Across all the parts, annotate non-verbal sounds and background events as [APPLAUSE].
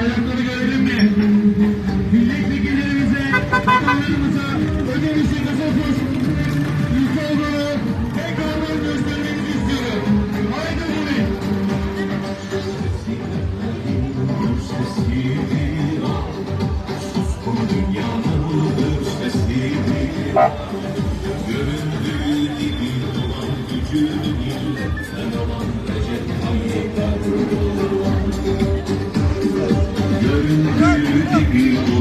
Bayrakları gördün mü? Milletvekillerimize, bakanlarımıza ödemişi gazoz e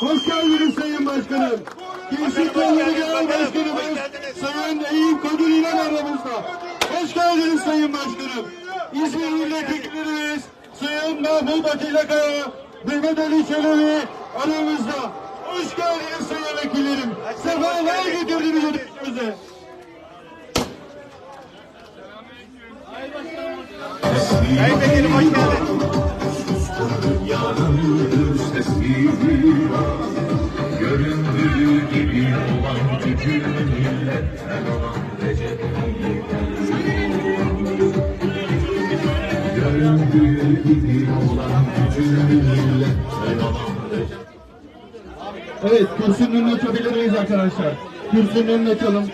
Hoş geldiniz Sayın Başkanım. Gençlik Kolları Genel Başkanımız Sayın Eyüp Kadir İnan aramızda. Hoş geldiniz Sayın Başkanım. İzmir Milletvekillerimiz Sayın Mahmut Atilla Kaya, Mehmet Ali Çelebi aramızda. Hoş geldiniz Sayın Vekillerim. Sefalar getirdiniz ödeyişimize. Sayın Vekilim hoş geldin. Var Göründüğü gibi olan gücü milletten olan olan Recep Evet, kürsünün önüne açabilir arkadaşlar? Kürsünün önüne açalım.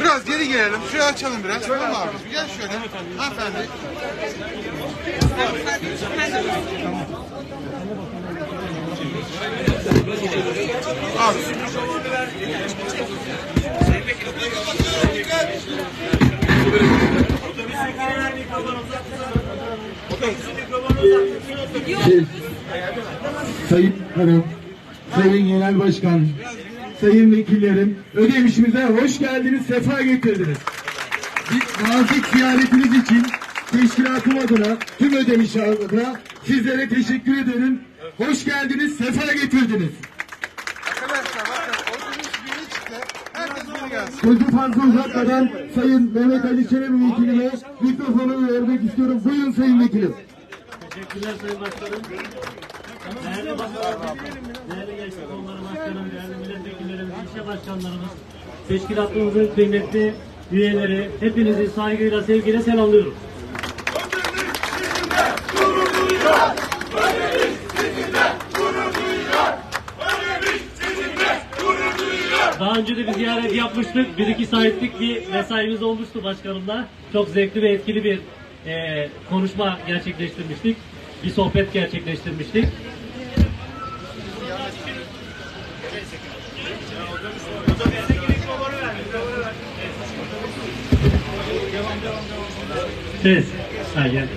Biraz geri gelelim. Şuraya açalım biraz. Tamam abi. Gel şöyle. Hanımefendi. Abi. Şey, Sayın Hanım, Sayın Genel Başkan, Sayın Vekillerim, ödemişimize hoş geldiniz, sefa getirdiniz. Bir nazik ziyaretiniz için teşkilatım adına, tüm ödemiş adına sizlere teşekkür ederim. Hoş geldiniz, sefa getirdiniz. Sözü fazla uzatmadan Sayın Mehmet Ali Çelebi Vekilime mikrofonu vermek istiyorum. Buyurun Sayın Vekilim. Teşekkürler Sayın Başkanım. Değerli başkanım, değerli gençlik kolları başkanım, değerli milletvekillerimiz, ilçe başkanlarımız, teşkilatımızın kıymetli üyeleri, hepinizi saygıyla, sevgiyle selamlıyorum. Daha önce de bir ziyaret yapmıştık. Bir iki saatlik bir mesaimiz olmuştu başkanımla. Çok zevkli ve etkili bir e, konuşma gerçekleştirmiştik. Bir sohbet gerçekleştirmiştik. Ses. Ha geldi.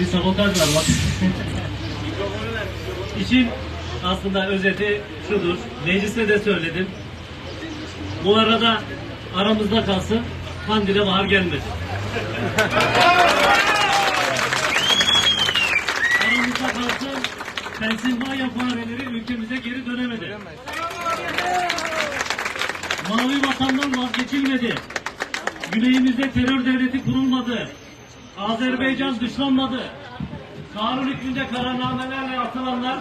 Bir sabotaj var bak. [LAUGHS] İşin aslında özeti şudur. Mecliste de söyledim. Bu arada aramızda kalsın. Kandil'e bahar gelmedi. Aramızda kalsın. Pensilvanya fareleri ülkemize geri dönemedi. Mavi vatandan vazgeçilmedi. Güneyimizde terör devleti kurulmadı. Azerbaycan dışlanmadı. kanun hükmünde kararnamelerle atılanlar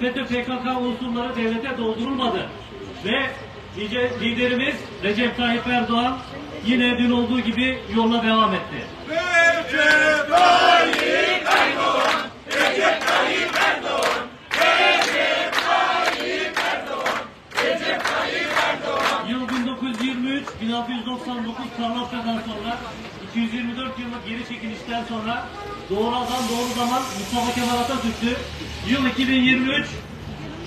FETÖ PKK unsurları devlete doldurulmadı. Ve liderimiz Recep Tayyip Erdoğan yine dün olduğu gibi yola devam etti. Yıl 1923, 1699 Karlofya'dan sonra 224 yıllık geri çekilişten sonra doğru adam doğru zaman Mustafa Kemal Atatürk'tü. Yıl 2023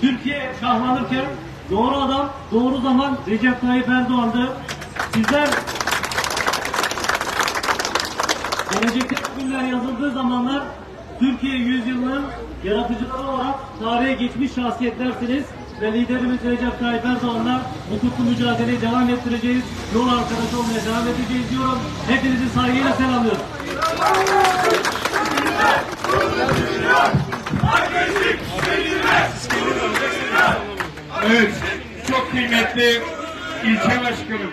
Türkiye şahlanırken doğru adam doğru zaman Recep Tayyip Erdoğan'dı. Sizler gelecekte günler yazıldığı zamanlar Türkiye yüzyılının yaratıcıları olarak tarihe geçmiş şahsiyetlersiniz ve liderimiz Recep Tayyip Erdoğan'la bu kutlu mücadeleyi devam ettireceğiz. Yol arkadaşı olmaya devam edeceğiz diyorum. Hepinizi saygıyla selamlıyorum. Evet, çok kıymetli ilçe başkanım,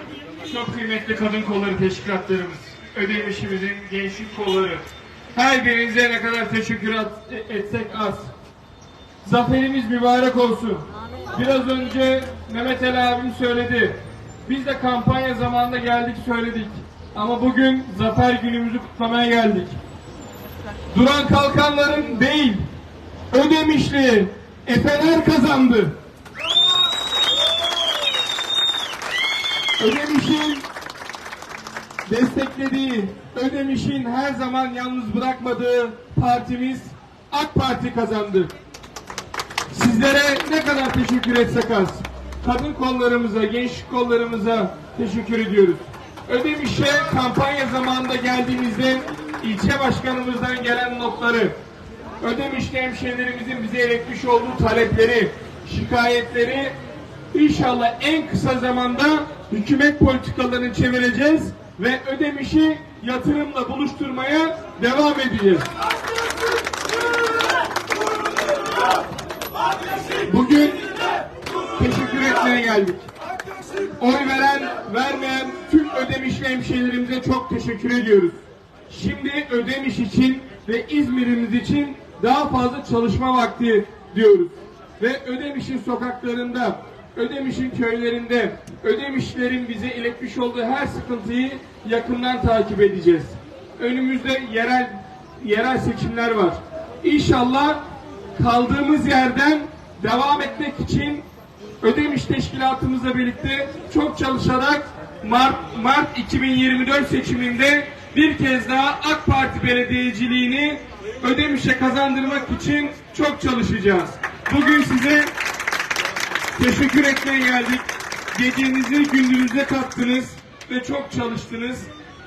çok kıymetli kadın kolları teşkilatlarımız, ödemişimizin gençlik kolları. Her birinize ne kadar teşekkür at- etsek az. Zaferimiz mübarek olsun. Biraz önce Mehmet Ali abim söyledi. Biz de kampanya zamanında geldik söyledik. Ama bugün zafer günümüzü kutlamaya geldik. Duran kalkanların değil, Ödemişli, Efeler kazandı. Ödemiş'in desteklediği, Ödemiş'in her zaman yalnız bırakmadığı partimiz AK Parti kazandı. Sizlere ne kadar teşekkür etsek az. Kadın kollarımıza, gençlik kollarımıza teşekkür ediyoruz. Ödemiş'e kampanya zamanında geldiğimizde ilçe başkanımızdan gelen notları, Ödemiş'te hemşehrilerimizin bize iletmiş olduğu talepleri, şikayetleri inşallah en kısa zamanda hükümet politikalarını çevireceğiz ve Ödemiş'i yatırımla buluşturmaya devam edeceğiz. Bugün teşekkür etmeye geldik. Oy veren, vermeyen tüm Ödemişli hemşehrilerimize çok teşekkür ediyoruz. Şimdi Ödemiş için ve İzmir'imiz için daha fazla çalışma vakti diyoruz. Ve Ödemiş'in sokaklarında, Ödemiş'in köylerinde, Ödemişlerin bize iletmiş olduğu her sıkıntıyı yakından takip edeceğiz. Önümüzde yerel yerel seçimler var. İnşallah kaldığımız yerden devam etmek için Ödemiş Teşkilatımızla birlikte çok çalışarak Mart, Mart 2024 seçiminde bir kez daha AK Parti belediyeciliğini Ödemiş'e kazandırmak için çok çalışacağız. Bugün size teşekkür etmeye geldik. Gecenizi gündüzüne kattınız ve çok çalıştınız.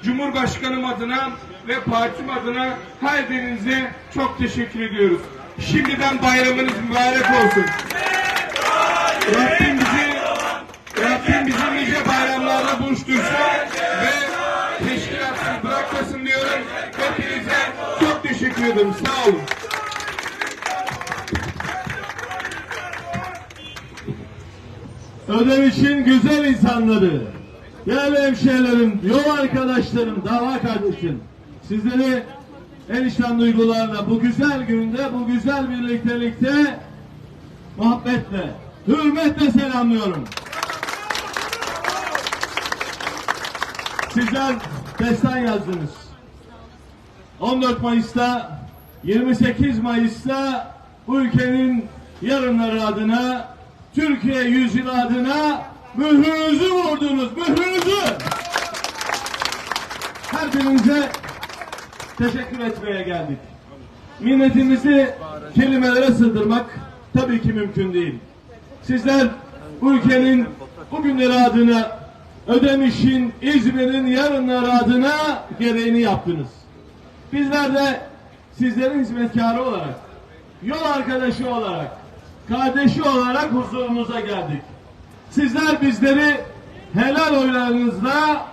Cumhurbaşkanım adına ve partim adına her birinize çok teşekkür ediyoruz. Şimdiden bayramınız mübarek olsun. Rabbim bizi Rabbim bizi nice bayramlarla buluştursun ve teşkilatsız bırakmasın diyorum. Hepinize çok teşekkür ederim. Sağ olun. Ödemiş'in güzel insanları, değerli hemşehrilerim, yol arkadaşlarım, dava kardeşim, sizleri en içten duygularla bu güzel günde, bu güzel birliktelikte muhabbetle, hürmetle selamlıyorum. Sizler destan yazdınız. 14 Mayıs'ta, 28 Mayıs'ta bu ülkenin yarınları adına, Türkiye yüzyılı adına mührünüzü vurdunuz, mührünüzü. Her birinize teşekkür etmeye geldik. Minnetimizi kelimelere sığdırmak tabii ki mümkün değil. Sizler bu ülkenin bugünleri adına Ödemiş'in, İzmir'in yarınları adına gereğini yaptınız. Bizler de sizlerin hizmetkarı olarak, yol arkadaşı olarak, kardeşi olarak huzurunuza geldik. Sizler bizleri helal oylarınızla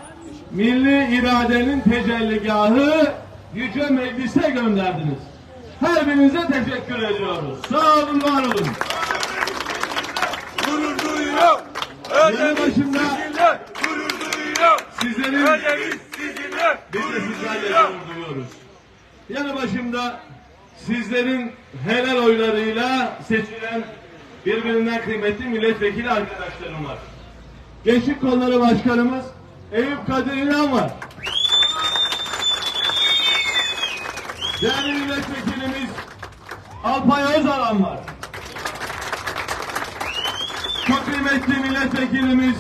milli iradenin tecelligahı yüce meclise gönderdiniz. Her birinize teşekkür ediyoruz. Sağ olun, var olun. Gurur duyuyorum. Yanı başımda Gurur duyuyorum. sizlerin Biz de sizlerle gurur duyuyoruz. Yanı başımda sizlerin helal oylarıyla seçilen birbirinden kıymetli milletvekili arkadaşlarım var. Gençlik Kolları Başkanımız Eyüp Kadir İnan var. Değerli milletvekilimiz Alpay Özalan var. Çok kıymetli milletvekilimiz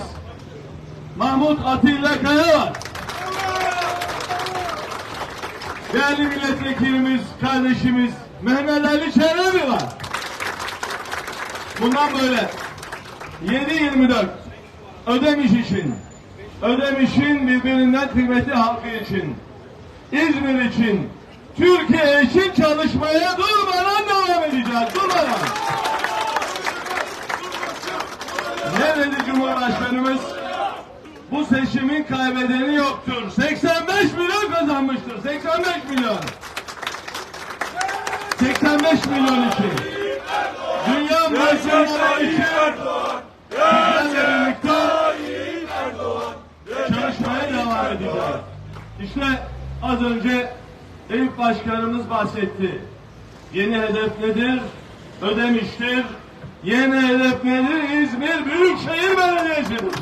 Mahmut Atilla Kaya var. Değerli milletvekilimiz, kardeşimiz Mehmet Ali Çelebi var. Bundan böyle 7-24 Ödemiş için, Ödemiş'in birbirinden kıymetli halkı için, İzmir için, Türkiye için çalışmaya durmadan devam edeceğiz. Durmadan. Ne dedi Cumhurbaşkanımız? Bu seçimin kaybedeni yoktur. 85 milyon kazanmıştır. 85 milyon. 85 milyon için. Dünya başkanları için bizlerle birlikte çalışmaya devam edeceğiz. İşte az önce Eyüp Başkanımız bahsetti. Yeni hedef nedir? Ödemiştir. Yeni hedef nedir? İzmir Büyükşehir Belediyesi'dir.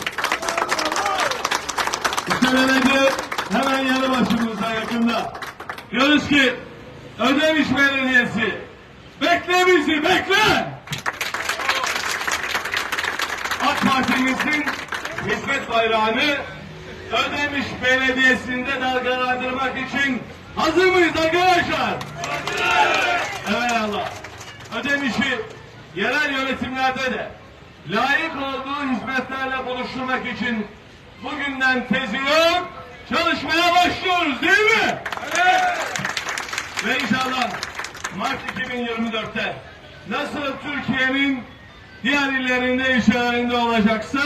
İşte belediye hemen yanı başımızda yakında. Diyoruz ki Ödemiş Belediyesi bekle bizi bekle. AK Parti'mizin hizmet bayrağını Ödemiş Belediyesi'nde dalgalandırmak için hazır mıyız arkadaşlar? Evet Allah. Ödemiş'i yerel yönetimlerde de layık olduğu hizmetlerle buluşturmak için bugünden tezi çalışmaya başlıyoruz değil mi? Evet. Ve inşallah Mart 2024'te nasıl Türkiye'nin diğer illerinde işlerinde olacaksa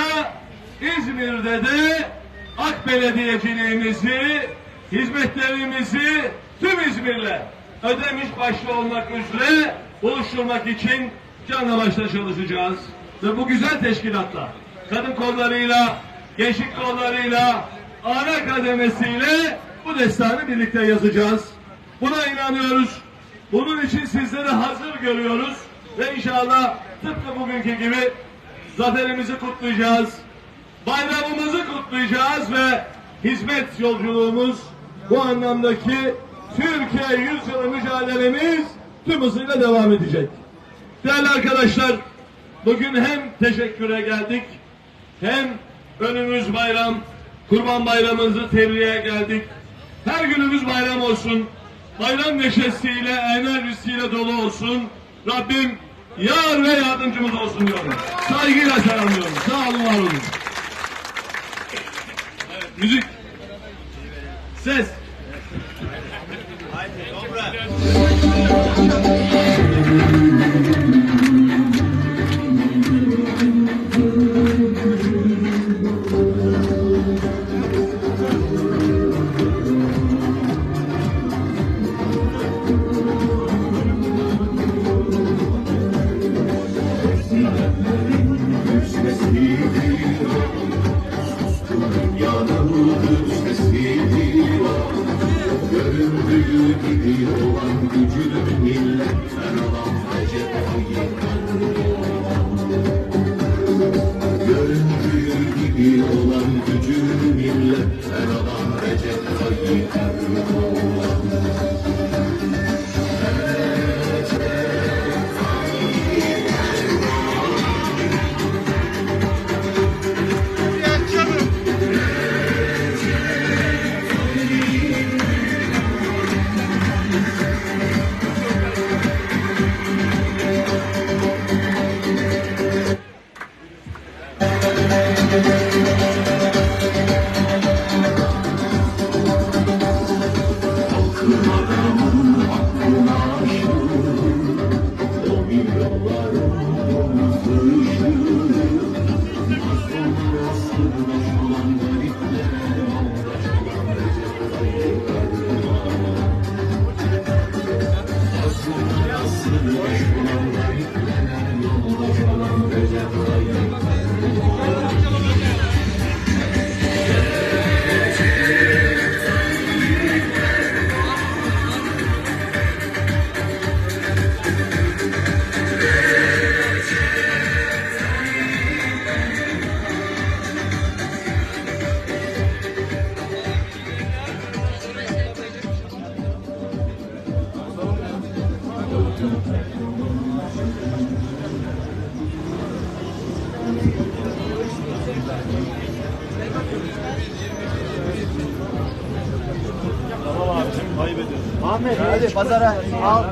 İzmir'de de AK Belediyeciliğimizi, hizmetlerimizi tüm İzmir'le ödemiş başta olmak üzere oluşturmak için canla başla çalışacağız. Ve bu güzel teşkilatla, kadın kollarıyla, gençlik kollarıyla, ana kademesiyle bu destanı birlikte yazacağız. Buna inanıyoruz. Bunun için sizleri hazır görüyoruz. Ve inşallah tıpkı bugünkü gibi zaferimizi kutlayacağız. Bayramımızı kutlayacağız ve hizmet yolculuğumuz bu anlamdaki Türkiye yüzyılı mücadelemiz tüm hızıyla devam edecek. Değerli arkadaşlar, bugün hem teşekküre geldik, hem önümüz bayram, kurban bayramımızı tebriğe geldik. Her günümüz bayram olsun, bayram neşesiyle, enerjisiyle dolu olsun. Rabbim yar ve yardımcımız olsun diyorum. Saygıyla selamlıyorum. Sağ olun, var olun. Evet, müzik. Ses. Göründüğü gibi olan gücünü Tamam abicim kaybediyorsun. Ahmet hadi pazara al.